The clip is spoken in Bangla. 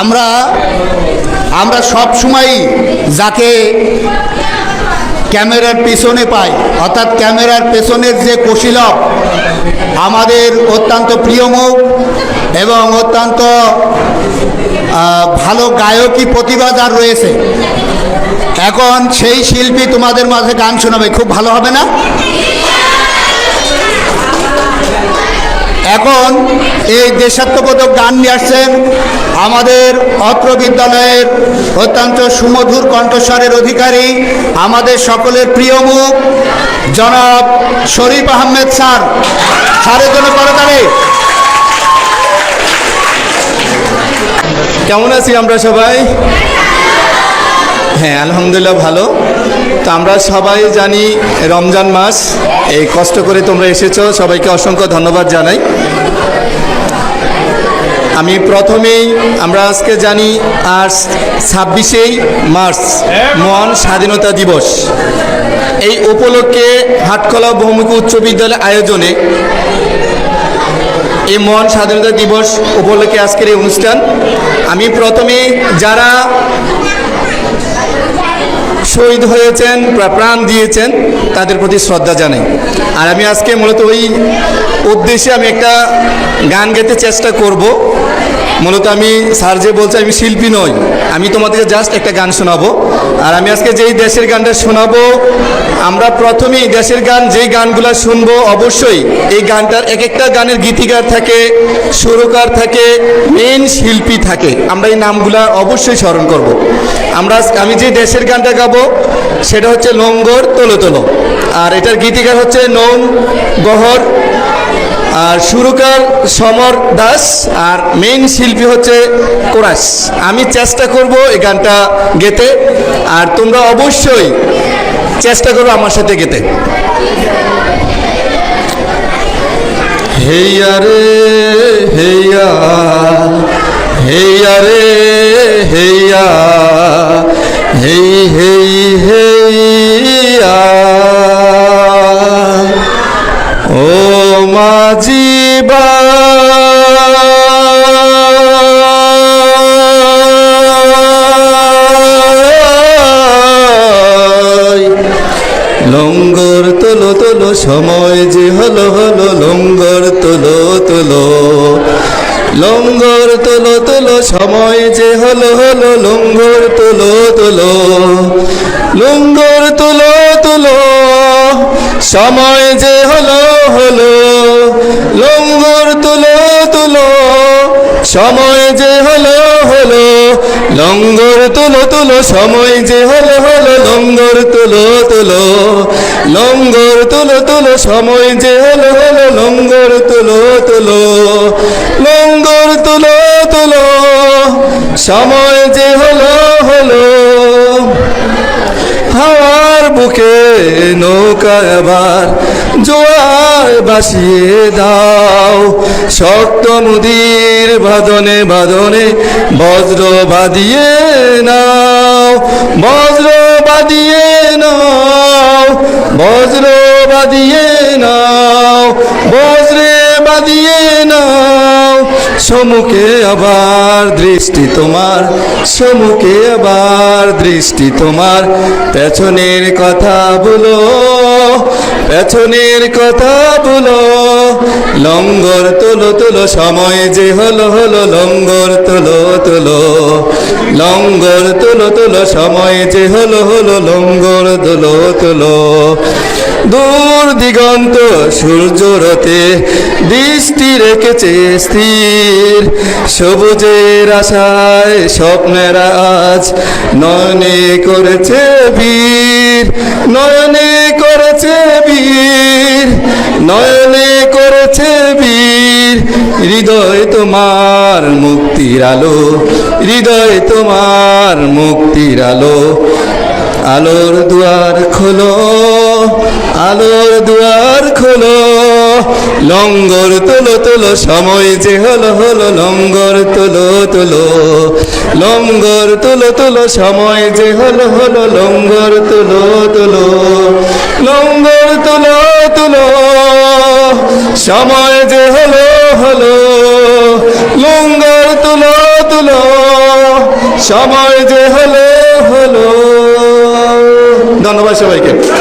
আমরা আমরা সব সময় যাকে ক্যামেরার পেছনে পাই, অর্থাৎ ক্যামেরার পেছনের যে কৌশীলক আমাদের অত্যন্ত প্রিয় মুখ এবং অত্যন্ত ভালো গায়কী প্রতিভা যার রয়েছে। এখন সেই শিল্পী তোমাদের মাঝে গান শোনাবে, খুব ভালো হবে না? এখন এই দেশাত্মবোধক গান নিয়ে আসছেন আমাদের অত্র বিদ্যালয়ের অত্যন্ত সুমধুর কণ্ঠস্বরের অধিকারী, আমাদের সকলের প্রিয় মুখ, জনাব শরীফ আহমেদ স্যার। স্যারের জন্য করতালি। কেমন আছি আমরা সবাই? হ্যাঁ আলহামদুলিল্লাহ ভালো। তো আমরা সবাই জানি রমজান মাস, এই কষ্ট করে তোমরা এসেছ। সবাইকে অসংখ্য ধন্যবাদ জানাই। আমি প্রথমেই আমরা আজকে জানি আজ ছাব্বিশেই মার্চ মহান স্বাধীনতা দিবস। এই উপলক্ষে হাটখোলা বহুমুখী উচ্চ বিদ্যালয় আয়োজনে এই মহান স্বাধীনতা দিবস উপলক্ষে আজকের এই অনুষ্ঠান। আমি প্রথমে যারা শহীদ হয়েছেন প্রাণ দিয়েছেন তাদের প্রতি শ্রদ্ধা জানাই। আর আমি আজকে মূলত ওই উদ্দেশ্যে আমি একটা গান গাইতে চেষ্টা করব। মূলত আমি স্যার যে বলছে, আমি শিল্পী নই। আমি তোমাদেরকে জাস্ট একটা গান শোনাবো। আর আমি আজকে যেই দেশের গানটা শোনাবো, আমরা প্রথমেই দেশের গান, যেই গানগুলো শুনব, অবশ্যই এই গানটার এক একটা গানের গীতিকার থাকে, সুরকার থাকে মেন শিল্পী থাকে। আমরা এই নামগুলা অবশ্যই স্মরণ করব। আমরা আমি যে দেশের গানটা গাবো, সেটা হচ্ছে লঙ্গর তোলো তোলো। আর এটার গীতিকার হচ্ছে নৌম গহর। আর সুরকার সমর দাস আর মেইন শিল্পী হচ্ছে কোরাস। আমি চেষ্টা করব এই গানটা গেতে, আর তোমরা অবশ্যই চেষ্টা করো আমার সাথে গেতে। হেইয়া রে, হেইয়া হেইয়া রে, হেইয়া। লঙ্গর তোলো তোলো, সময় যে হলো হলো, লঙ্গর তোলো তোলো। লঙ্গর তোলো তোলো, সময় যে হলো হলো, লঙ্গর তোলো তোলো। লঙ্গর তোলো তোলো, সময় যে হলো হলো। লঙ্গর তোলো তোলো, সময় যে হলো হলো। লঙ্গর তুলো তুলো, সময় যে হলো হলো, লঙ্গর তুলো তুলো। লঙ্গর তুলো তুলো, সময় যে হলো হলো, লঙ্গর তুলো তুলো। লঙ্গর তুলো তুলো, সময় যে হলো হলো। হাওয়ার বুকে নৌকা আবার জোয়ার বাসিয়ে দাও। শক্ত মুদির বাদনে বাদনে বজ্র বাদিয়ে নাও। বজ্র বাদিয়ে বজ্র বাদিয়ে নাও, বজ্রে বাদিয়ে নাও। সমুখে আবার দৃষ্টি তোমার, সমুখে আবার দৃষ্টি তোমার। পেছনের কথা বলো, পেছনের কথা বলো। লঙ্গর তোলো তোলো, সময় যে হলো হলো লঙ্গর তোলো তোলো। লঙ্গর তোলো তোলো, সময় যে হলো হলো লঙ্গর। তোলো তোলো। দূর দিগন্ত সূর্য রতে দৃষ্টি রেখেছে স্থির। সবুজের আশায় স্বপ্নের আজ নয়নে করেছে বীর। নয়নে করেছে বীর। নয়নে করেছে বীর। হৃদয় তোমার মুক্তির আলো। হৃদয় তোমার মুক্তির আলো। আলোর দুয়ার খোলো, আলোর দুয়ার খোলো, লঙ্গর তোলো তোলো, সময় যে হলো হলো, লঙ্গর তোলো তোলো, লঙ্গর তোলো তোলো, সময় যে হলো হলো, লঙ্গর তোলো তোলো, লঙ্গর তোলো তোলো, সময় যে হলো হলো, লঙ্গর তোলো তোলো, সময় যে হলো ধন্যবাদ সবাইকে।